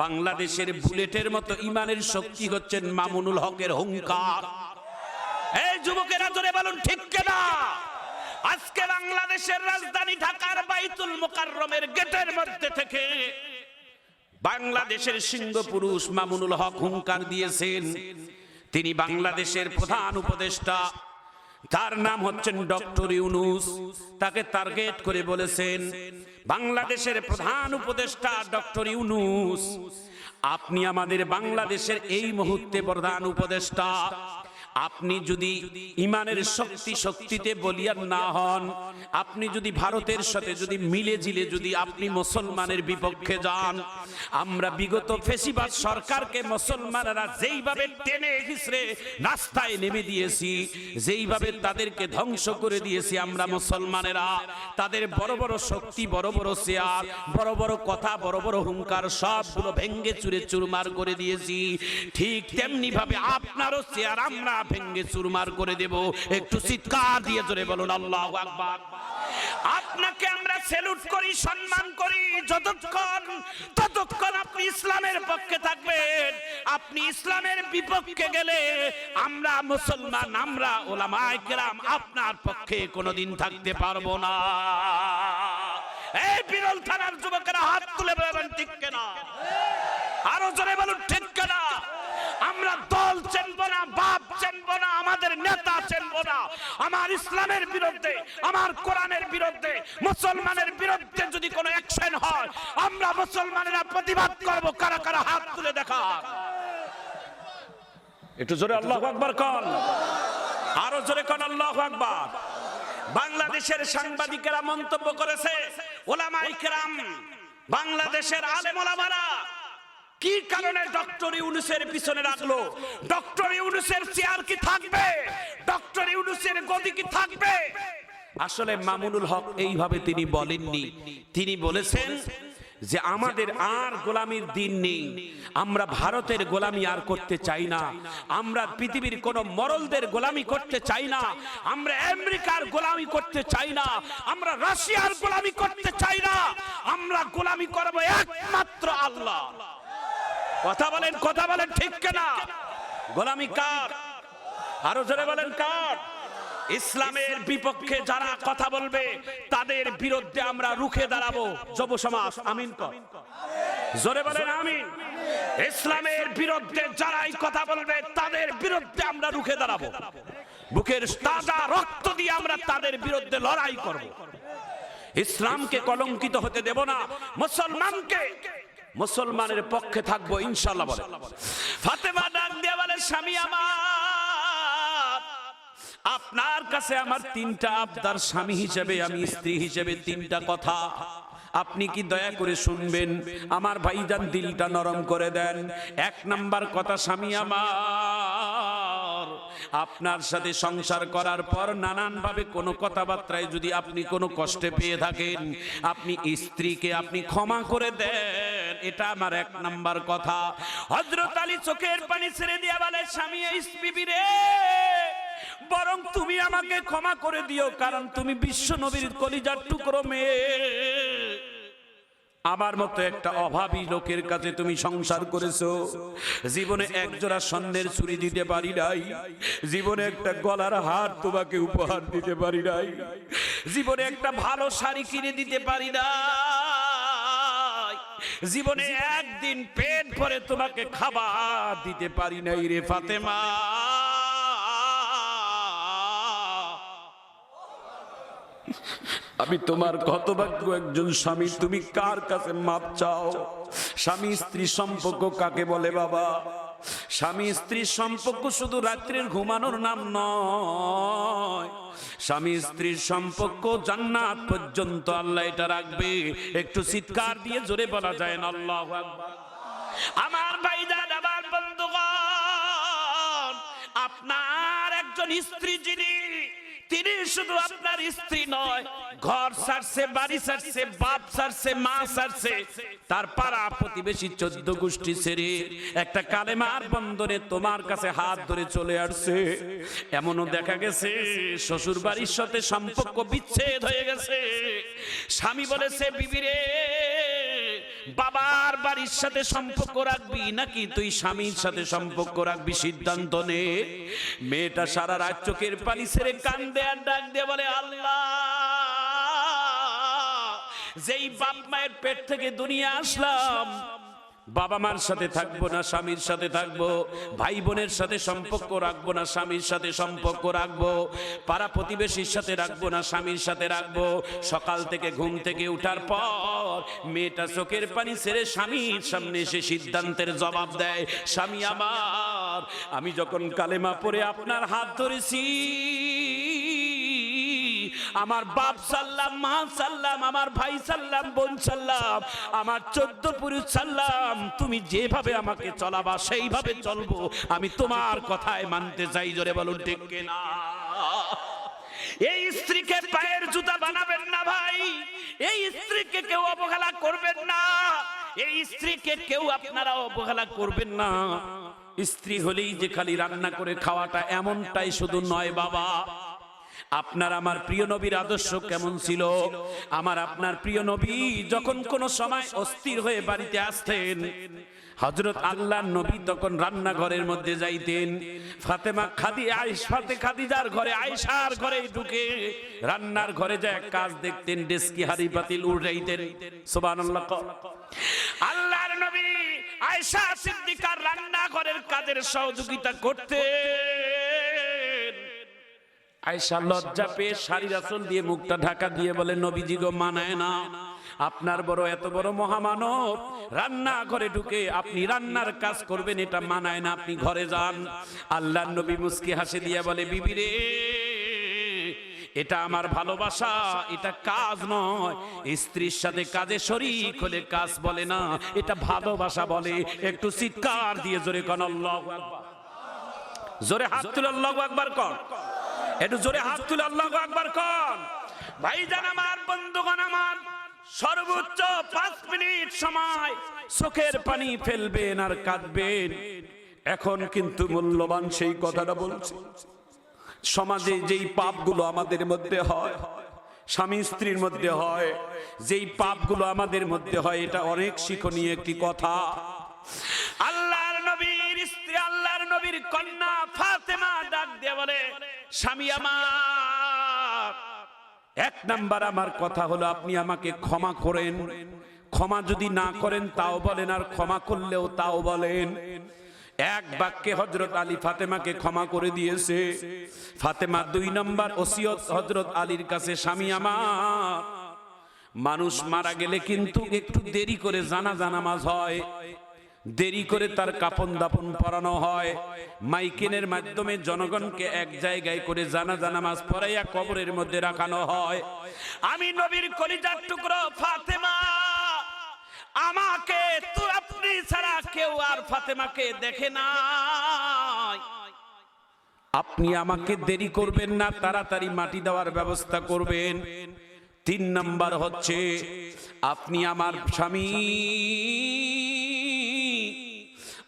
বাংলাদেশের বুলেটের মতো ইমানের শক্তি হচ্ছেন মামুনুল হকের হুঙ্কার। এই যুবকেরা জোরে বলুন, ঠিক কেনা? আজকে বাংলাদেশের রাজধানী ঢাকার বাইতুল মোকাররমের গেটের মধ্যে থেকে বাংলাদেশের সিংহ পুরুষ মামুনুল হক হুঙ্কার দিয়েছেন। তিনি বাংলাদেশের প্রধান উপদেষ্টা। তার নাম হচ্ছেন ডক্টর ইউনুস। তাকে টার্গেট করে বলেছেন বাংলাদেশের প্রধান উপদেষ্টা ডক্টর ইউনুস। আপনি আমাদের বাংলাদেশের এই মুহূর্তে প্রধান উপদেষ্টা। আপনি যদি ইমানের শক্তি শক্তিতে বলিয়ান না হন, আপনি যদি ভারতের সাথে যদি মিলে জিলে যদি আপনি মুসলমানের বিপক্ষে যান, আমরা বিগত ফেসিবাদ সরকারকে মুসলমানেরা যেইভাবে টেনে হিসড়ে রাস্তায় নেমে দিয়েছি, যেইভাবে তাদেরকে ধ্বংস করে দিয়েছি আমরা মুসলমানেরা, তাদের বড় বড় শক্তি, বড় বড় শেয়ার, বড় বড় কথা, বড় বড় হুঙ্কার সবগুলো ভেঙ্গে চুরে চুরমার করে দিয়েছি। ঠিক তেমনি ভাবে আপনারও শেয়ার আমরা ভেঙ্গে চুরমার করে দেব। একটু চিৎকার দিয়ে জোরে বলুন, আল্লাহ আকবার। আপনাকে আমরা স্যালুট করি, সম্মান করি, যতক্ষণ, ততক্ষণ আপনি ইসলামের পক্ষে থাকবেন। আপনি ইসলামের বিপক্ষে গেলে আমরা মুসলমান, আমরা ওলামায়ে কেরাম আপনার পক্ষে কোনোদিন থাকতে পারব না। এই বিরল থানার যুবকেরা হাত তুলে বলেন ঠিক কেনা। আরও জোরে বলুন, ঠিক কেনা। আমরা আমাদের নেতা চেনব না আমার ইসলামের বিরুদ্ধে, আমার কোরআনের বিরুদ্ধে, মুসলমানের বিরুদ্ধে যদি কোনো অ্যাকশন হয়, আমরা মুসলমানেরা প্রতিবাদ করব। কারা কারা হাত তুলে দেখা। একটু জোরে আল্লাহ আকবার কন। আরও জোরে কন আল্লাহ আকবার। বাংলাদেশের সাংবাদিকেরা মন্তব্য করেছে ওলামাই কেরাম, বাংলাদেশের আলেম ওলামারা কি কারণে ডক্টর ইউনুসের পিছনে রাখল? ডক্টর ইউনুসের চেয়ার কি থাকবে? ডক্টর ইউনুসের গদি কি থাকবে? আসলে মামুনুল হক এইভাবে তিনি বলেননি। তিনি বলেছেন যে আমাদের আর গোলামির দিন নেই। আমরা ভারতের গোলামি আর করতে চাই না। আমরা পৃথিবীর কোন মরলদের গোলামি করতে চাই না। আমরা আমেরিকার গোলামি করতে চাই না। আমরা রাশিয়ার গোলামি করতে চাই না। আমরা গোলামি করব একমাত্র আল্লাহ। কথা বলেন কথা বলেন, ঠিক কেনা? গোলামি কার? আরও জোরে বলেন, কার? ইসলামের বিপক্ষে যারা কথা বলবে, তাদের বিরুদ্ধে আমরা রুখে দাঁড়াবো। যুব সমাজ, আমিন কর। জোরে বলেন, আমিন। ইসলামের বিরুদ্ধে যারাই কথা বলবে, তাদের বিরুদ্ধে আমরা রুখে দাঁড়াবো। বুকের তাজা রক্ত দিয়ে আমরা তাদের বিরুদ্ধে লড়াই করব। ইসলামকে কলঙ্কিত হতে দেব না। মুসলমানকে মুসলমানের পক্ষে থাকব ইনশাল্লাহ বলে। ফাতেমা বলে, স্বামী আমার, আপনার কাছে আমার তিনটা আবদার স্বামী হিসেবে, আমি স্ত্রী হিসেবে তিনটা কথা। আপনি কি দয়া করে শুনবেন? আমার ভাইজান দিলটা নরম করে দেন। এক নাম্বার কথা, স্বামী আমার আপনার সাথে সংসার করার পর নানানভাবে কোনো কথাবার্তায় যদি আপনি কোনো কষ্টে পেয়ে থাকেন, আপনি স্ত্রীকে আপনি ক্ষমা করে দেন, এটা আমার এক নাম্বার কথা। হজরত আলী চোখের পানি ছেড়ে দিয়া বলে, স্বামী বিবি রে, বরং তুমি আমাকে ক্ষমা করে দিও, কারণ তুমি বিশ্ব নবীর কলিজার টুকরো মেয়ে। আমার মতো একটা অভাবী লোকের কাছে তুমি সংসার করেছ। জীবনে একজোড়া স্বর্ণের চুরি দিতে পারি নাই। জীবনে একটা গলার হার তোমাকে উপহার দিতে পারি নাই। জীবনে একটা ভালো শাড়ি কিনে দিতে পারি না জীবনে একদিন পেট ভরে তোমাকে খাবার দিতে পারি নাই রে ফাতেমা। আমি তোমার হতভাগ্য একজন স্বামী, তুমি কার কাছে মাপ চাও? স্বামী স্ত্রী সম্পর্ক কাকে বলে বাবা? স্বামী স্ত্রীর সম্পর্ক শুধু রাত্রির ঘুমানোর নাম নয়। স্বামী স্ত্রীর সম্পর্ক জান্নাত পর্যন্ত আল্লাহ এটা রাখবে। একটু চিৎকার দিয়ে জোরে বলা যায় না, আল্লাহ আমার ভাইজান আমার বন্ধুগণ, আপনার একজন স্ত্রী যিনি শুধু আপনার স্ত্রী নয়, ঘর ছাড়ছে বাড়ি ছাড়ছে বাপ ছাড়ছে মা ছাড়ছে তার পাড়া প্রতিবেশী চোদ্দ গোষ্ঠী ছেড়ে একটা কালেমার বন্ধনে তোমার কাছে হাত ধরে চলে আসছে। এমনও দেখা গেছে শ্বশুর বাড়ির সাথে সম্পর্ক বিচ্ছেদ হয়ে গেছে। স্বামী বলেছে বিবিরে বাবার বাড়ির সাথে সম্পর্ক রাখবি নাকি তুই স্বামীর সাথে সম্পর্ক রাখবি? সিদ্ধান্ত নে। মেয়েটা সারা রাত চোখের পানি ছেড়ে কান্দে আর ডাক দিয়ে বলে, আল্লাহ, যেই বাপ মায়ের পেট থেকে দুনিয়া আসলাম বাবা মার সাথে থাকব না, স্বামীর সাথে থাকব। ভাই বোনের সাথে সম্পর্ক রাখব না, স্বামীর সাথে সম্পর্ক রাখব। পাড়া প্রতিবেশীর সাথে রাখব না, স্বামীর সাথে রাখব। সকাল থেকে ঘুম থেকে উঠার পর মেয়েটা চোখের পানি ছেড়ে স্বামীর সামনে এসে সিদ্ধান্তের জবাব দেয়, স্বামী আমার, আমি যখন কালেমা পরে আপনার হাত ধরেছি আমার বাপ সাল্লাম, মা সাল্লাম, আমার ভাই সাল্লাম, বোন সাল্লাম, আমার চোদ্দ পুরুষ সাল্লাম, তুমি যেভাবে আমাকে চলাবা সেইভাবে চলবো। আমি তোমার কথায় মানতে চাই, জোরে বলুন ঠিক কিনা? এই স্ত্রীকে পায়ের জুতা বানাবেন না ভাই, এই স্ত্রীকে কেউ অবহেলা করবেন না, এই স্ত্রীকে কেউ আপনারা অবহেলা করবেন না। স্ত্রী হলেই যে খালি রান্না করে খাওয়াটা এমনটাই শুধু নয় বাবা। আপনার আমার প্রিয় নবীর আদর্শ কেমন ছিল? আমার আপনার প্রিয় নবী যখন কোন সময় অস্থির হয়ে বাড়িতে আসতেন হজরত আল্লাহ নবী তখন রান্নাঘরের মধ্যে যাইতেন। ফাতেমা খাদি আইস ফাতে খাদিজার ঘরে, আয়েশার ঘরে ঢুকে রান্নার ঘরে যায় কাজ দেখতেন, ডেস্কি হাড়ি পাতিল উড়াইতেন। সুবহানাল্লাহ। আল্লাহর নবী আয়েশা সিদ্দিকার রান্নাঘরের কাজের সহযোগিতা করতেন। আয়সা লজ্জা পেয়ে শাড়ি রাসল দিয়ে মুখটা ঢাকা দিয়ে বলে, নবীজি গো, মানায় না। আপনার বড়, এত বড় মহামানব। রান্না ঘরে ঢুকে আপনি রান্নার কাজ করবেন, এটা মানায় না, আপনি ঘরে যান। আল্লাহ নবী মুস্কি হাসি দিয়ে বলে, বিবি রে, এটা আমার ভালোবাসা, এটা কাজ নয়। স্ত্রীর সাথে কাজে শরিক হলে কাজ বলে না, এটা ভালোবাসা বলে। একটু চিৎকার দিয়ে জোরে কন, আল্লাহু জোরে হাত তুলে, আল্লাহু আকবার কর। একটু জোরে হাত তুলে আল্লাহ আকবার কন। ভাইজান আমার, বন্ধুগণ আমার, সর্বোচ্চ পাঁচ মিনিট সময় চোখের পানি ফেলবেন আর কাঁদবেন। এখন কিন্তু মূল্যবান সেই কথাটা বলছে। সমাজে যেই পাপগুলো আমাদের মধ্যে হয়, স্বামী স্ত্রীর মধ্যে হয়, যেই পাপগুলো আমাদের মধ্যে হয়, এটা অনেক শিক্ষণীয় একটি কথা। আল্লাহর নবীর স্ত্রী আল্লাহর নবীর কন্যা ফাতেমা ডাক দিয়ে বলে, স্বামী আমার, এক নাম্বার আমার কথা হলো, আপনি আমাকে ক্ষমা করেন। ক্ষমা যদি না করেন, তাও বলেন, আর ক্ষমা করলেও তাও বলেন। এক বাক্যে হজরত আলী ফাতেমাকে ক্ষমা করে দিয়েছে। ফাতেমা দুই নম্বর ওসিয়ত হজরত আলীর কাছে, স্বামী আমার, মানুষ মারা গেলে কিন্তু একটু দেরি করে জানা নামাজ হয়। দেরি করে তার কাপন দাপন পরানো হয়। মাইকেনের মাধ্যমে জনগণকে এক জায়গায় করে জানাজা নামাজ পড়াইয়া কবরের মধ্যে রাখানো হয়। আমি নবীর কলিজার টুকরো ফাতেমা। আমাকে তো আপনি ছাড়া কেউ আর ফাতেমাকে দেখে নাই। আপনি আমাকে দেরি করবেন না, তাড়াতাড়ি মাটি দেওয়ার ব্যবস্থা করবেন। তিন নাম্বার হচ্ছে, আপনি আমার স্বামী।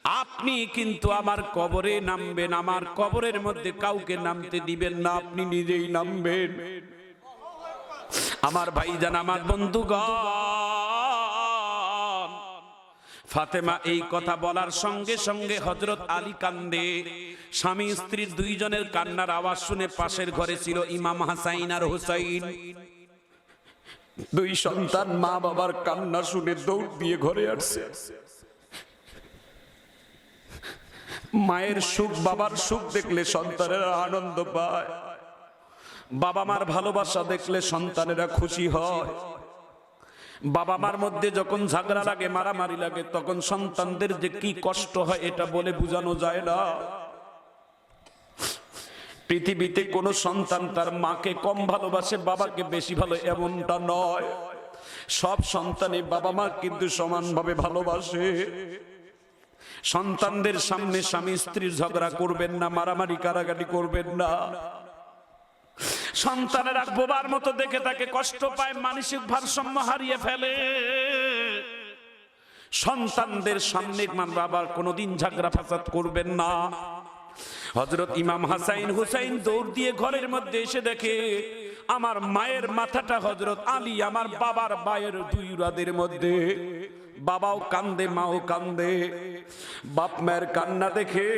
আপনি কিন্তু আমার কবরে নামবেন, আমার কবরের মধ্যে কাউকে নামতে দিবেন না, আপনি নিজেই নামবেন। আমার ভাইজান, আমার বন্ধুগণ, ফাতেমা এই কথা বলার সঙ্গে সঙ্গে হজরত আলী কান্দে। স্বামী স্ত্রীর দুইজনের কান্নার আওয়াজ শুনে পাশের ঘরে ছিল ইমাম হাসাইন আর হুসাইন। দুই সন্তান মা বাবার কান্না শুনে দৌড় দিয়ে ঘরে আসছে। মায়ের সুখ, বাবার সুখ দেখলে সন্তানেরা আনন্দ পায়। বাবা মার ভালোবাসা দেখলে সন্তানেরা খুশি হয়। বাবা মার মধ্যে যখন ঝগড়া লাগে, মারামারি লাগে, তখন সন্তানদের যে কি কষ্ট হয় এটা বলে বোঝানো যায় না। পৃথিবীতে কোনো সন্তান তার মাকে কম ভালোবাসে, বাবাকে বেশি ভালো এমনটা নয়। সব সন্তানই বাবা মা কিন্তু সমানভাবে ভালোবাসে। সন্তানদের সামনে স্বামী স্ত্রীর ঝগড়া করবেন না, মারামারি কারাগারি করবেন না। সন্তানেরা বোবার মতো দেখে তাকে কষ্ট পায়, মানসিক ভারসাম্য হারিয়ে ফেলে। সন্তানদের সামনে মান বাবার কোনোদিন ঝগড়া ফাসাদ করবেন না। হজরত ইমাম হাসাইন হুসাইন দৌড় দিয়ে ঘরের মধ্যে এসে দেখে আমার মায়ের মাথাটা হজরত আলী, আমার বাবার বায়ের দুই রাদের মধ্যে। বাবাও কান্দে, মাও কান্দে। বাপ মায়ের কান্না দেখে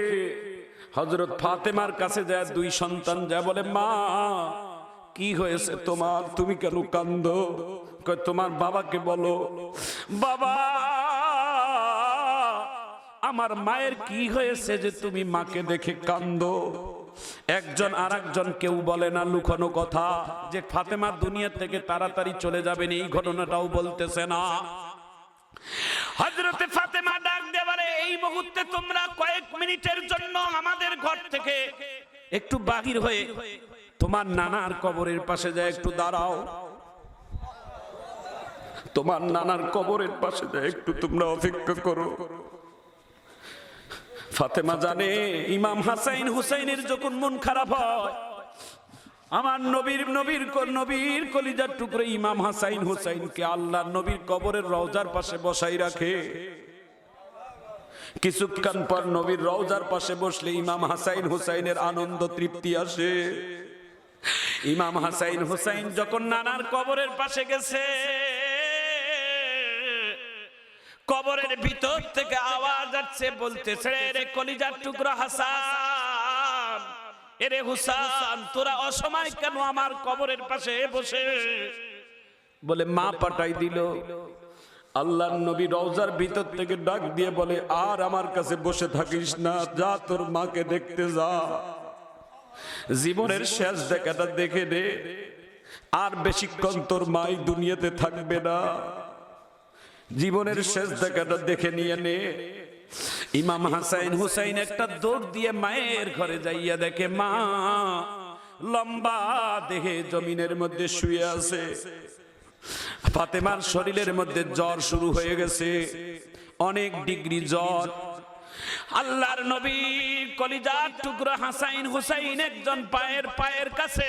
হজরত ফাতেমার কাছে যায়, দুই সন্তান যা বলে, মা, কি হয়েছে তোমার? তুমি কেন কান্দ? তোমার বাবাকে বলো। বাবা, আমার মায়ের কি হয়েছে যে তুমি মাকে দেখে কান্দ? একজন আর একজন কেউ বলে, না, লুকানো কথা। যে ফাতেমা দুনিয়া থেকে তাড়াতাড়ি চলে যাবেন, এই ঘটনাটাও বলতেছে না। হজরতে ফাতেমা ডাক দেবারে এই মুহূর্তে তোমরা কয়েক মিনিটের জন্য আমাদের ঘর থেকে একটু বাহির হয়ে তোমার নানার কবরের পাশে যায়, একটু দাঁড়াও। তোমার নানার কবরের পাশে যায়, একটু তোমরা অপেক্ষা করো। ফাতেমা জানে, ইমাম হাসাইন হুসাইনের যখন মন খারাপ হয়, আমার নবীর নবীর নবীর কলিজার টুকরো ইমাম হাসাইন হুসাইনকে আল্লাহ নবীর কবরের রওজার পাশে বসাই রাখে। কিছুক্ষণ পর নবীর রওজার পাশে বসলে ইমাম হাসাইন হুসাইনের আনন্দ তৃপ্তি আসে। ইমাম হাসাইন হুসাইন যখন নানার কবরের পাশে গেছে কবরের ভিতর থেকে আওয়াজ যাচ্ছে বলতেছে রে কলিজার টুকরো হাসান এরে হুসান, তোরা অসময় কেন আমার কবরের পাশে বসে? বলে, মা পাঠাই দিল। আল্লাহ নবী রওজার ভিতর থেকে ডাক দিয়ে বলে, আর আমার কাছে বসে থাকিস না, যা তোর মাকে দেখতে যা। জীবনের শেষ দেখাটা দেখে নে, আর বেশিক্ষণ তোর মাই দুনিয়াতে থাকবে না। জীবনের শেষ দেখাটা দেখে নিয়ে নে। ইমাম হাসাইন হুসাইন একটা দৌড় দিয়ে মায়ের ঘরে যাইয়া দেখে, মা, লম্বা দেহে জমিনের মধ্যে শুয়ে আছে। ফাতেমার শরীরের মধ্যে জ্বর শুরু হয়ে গেছে। অনেক ডিগ্রি জ্বর। আল্লাহর নবী কলিজার টুকরো হাসাইন হুসাইন একজন পায়ের পায়ের কাছে,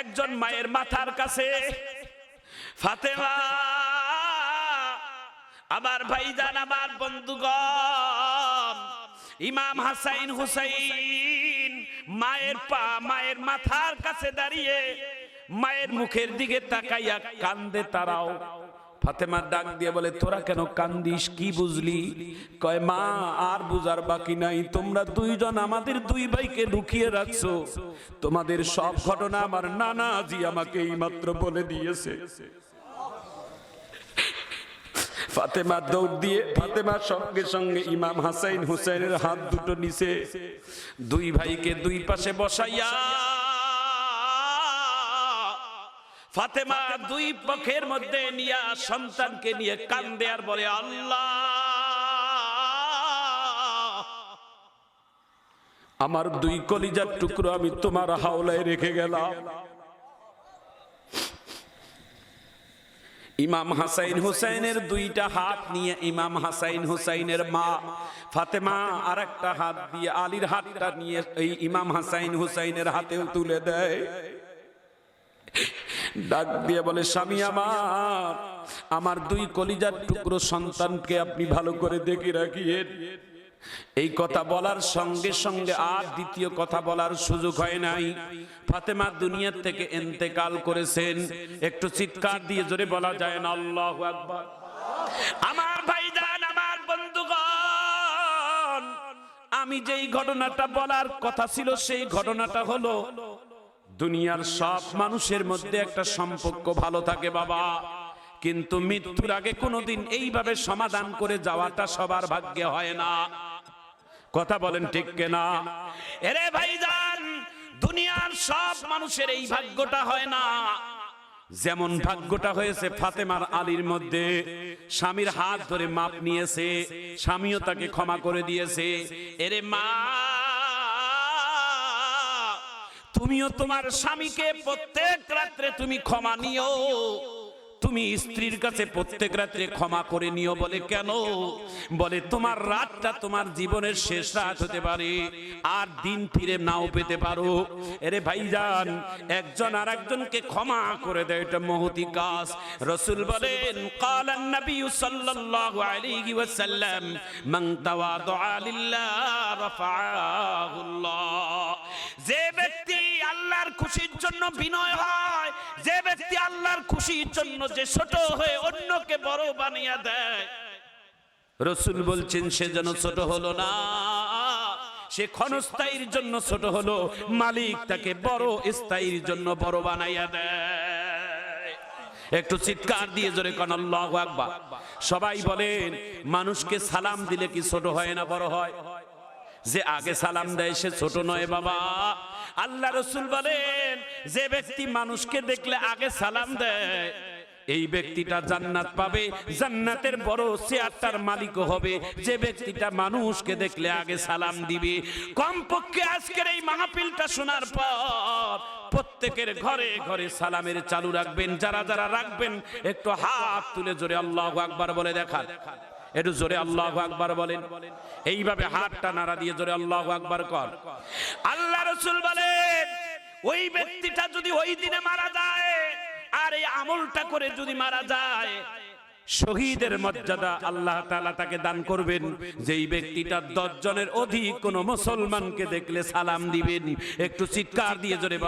একজন মায়ের মাথার কাছে। ফাতেমা আমার ভাইজান, আমার বন্ধুগণ, ইমাম হাসাইন হুসাইন মায়ের পা মায়ের মাথার কাছে দাঁড়িয়ে মায়ের মুখের দিকে তাকাইয়া কান্দে তারাও। ফাতেমার ডাক দিয়ে বলে, তোরা কেন কান্দিস? কি বুঝলি? কয়, মা, আর বুঝার বাকি নাই। তোমরা দুইজন আমাদের দুই ভাইকে লুকিয়ে রাখছো। তোমাদের সব ঘটনা আমার নানা জি আমাকে এইমাত্র বলে দিয়েছে। ফাতেমা দৌড় দিয়ে ফাতেমার সঙ্গে সঙ্গে ইমাম হাসাইন হুসাইনের হাত দুটো নিচে দুই ভাইকে দুই পাশে বসাইয়া ফাতেমা দুই পক্ষের মধ্যে নিয়া সন্তানকে নিয়ে কান্দে আর বলে, আল্লাহ, আমার দুই কলিজার টুকরো আমি তোমার হাওলায় রেখে গেলাম। ইমাম হাসাইন হুসাইনের দুইটা হাত নিয়ে ইমাম হাসাইন হুসাইনের মা ফাতেমা আর একটা হাত দিয়ে আলীর হাতটা নিয়ে এই ইমাম হাসাইন হুসাইনের হাতেও তুলে দেয়। ডাক দিয়ে বলে, স্বামী আমার আমার দুই কলিজার টুকরো সন্তানকে আপনি ভালো করে দেখে রাখিয়েন। এই কথা বলার সঙ্গে সঙ্গে আর দ্বিতীয় কথা বলার সুযোগ হয় নাই। ফাতেমা দুনিয়ার থেকে এন্তেকাল করেছেন। একটু চিৎকার দিয়ে জোরে বলা যায় না, আল্লাহ আকবার। আমার ভাইজান, আমার বন্ধুগণ, আমি যেই ঘটনাটা বলার কথা ছিল, সেই ঘটনাটা হলো, দুনিয়ার সব মানুষের মধ্যে একটা সম্পর্ক ভালো থাকে বাবা। কিন্তু মৃত্যুর আগে কোনোদিন এইভাবে সমাধান করে যাওয়াটা সবার ভাগ্যে হয় না। কথা বলেন ঠিক কেনা? এরে ভাইজান দুনিয়ার সব মানুষের এই ভাগ্যটা হয় না। যেমন ভাগ্যটা হয়েছে ফাতেমার আলীর মধ্যে। স্বামীর হাত ধরে মাপ নিয়েছে স্বামীও তাকে ক্ষমা করে দিয়েছে। এরে মা তুমিও তোমার স্বামীকে প্রত্যেক রাত্রে তুমি ক্ষমা নিও। তুমি স্ত্রীর কাছে প্রত্যেক রাত্রে ক্ষমা করে নিও বলে কেন? বলে তোমার রাতটা তোমার জীবনের শেষ রাত হতে পারে, আর দিন ফিরে নাও পেতে পারো। এরে ভাইজান, একজন আর একজনকে ক্ষমা করে দেয় এটা মহতি কাজ। রসুল বলেন কালান নবী সাল্লাল্লাহু আলাইহি ওয়াসাল্লাম, মান তাওয়াদা লিল্লাহ রাফাআহুল্লাহ। যে ব্যক্তি আল্লাহর খুশির জন্য বিনয় হয়, যে ব্যক্তি আল্লাহর খুশির জন্য যে ছোট হয়ে অন্যকে বড় বানিয়ে দেয়। রসুল বলছেন, সে যেন ছোট হলো না। সে ক্ষণস্থায়ীর জন্য ছোট হলো, মালিক তাকে বড় স্থায়ীর জন্য বড় বানাইয়া দেয়। একটু চিৎকার দিয়ে জোরে কন, আল্লাহু আকবার। সবাই বলেন, মানুষকে সালাম দিলে কি ছোট হয় না বড় হয়? যে আগে সালাম দেয়, সে ছোট নয় বাবা। আল্লাহ রসুল বলেন, যে ব্যক্তি মানুষকে দেখলে আগে সালাম দেয় এই ব্যক্তিটা জান্নাত পাবে, জান্নাতের বড় চেয়ারটার মালিক হবে। যে ব্যক্তিটা মানুষকে দেখলে আগে সালাম দিবে। কমপক্ষে আজকের এই মাহফিলটা শোনার পর প্রত্যেকের ঘরে ঘরে সালামের চালু রাখবেন, যারা যারা রাখবেন, একটু হাত তুলে জোরে আল্লাহ আকবার বলে দেখান। একটু জোরে আল্লাহ আকবার বলেন। এইভাবে হাতটা নাড়া দিয়ে জোরে আল্লাহ আকবার কর। আল্লাহ রসুল বলেন, ওই ব্যক্তিটা যদি ওই দিনে মারা যায় আর এই আমলটা করে যদি মারা যায়, শহীদের মর্যাদা আল্লাহ তালা তাকে দান করবেন। যেই ব্যক্তিটা দশ জনের অধিক কোন মুসলমানকে দেখলে সালাম দিবেন, একটু চিৎকার দিয়ে জোরে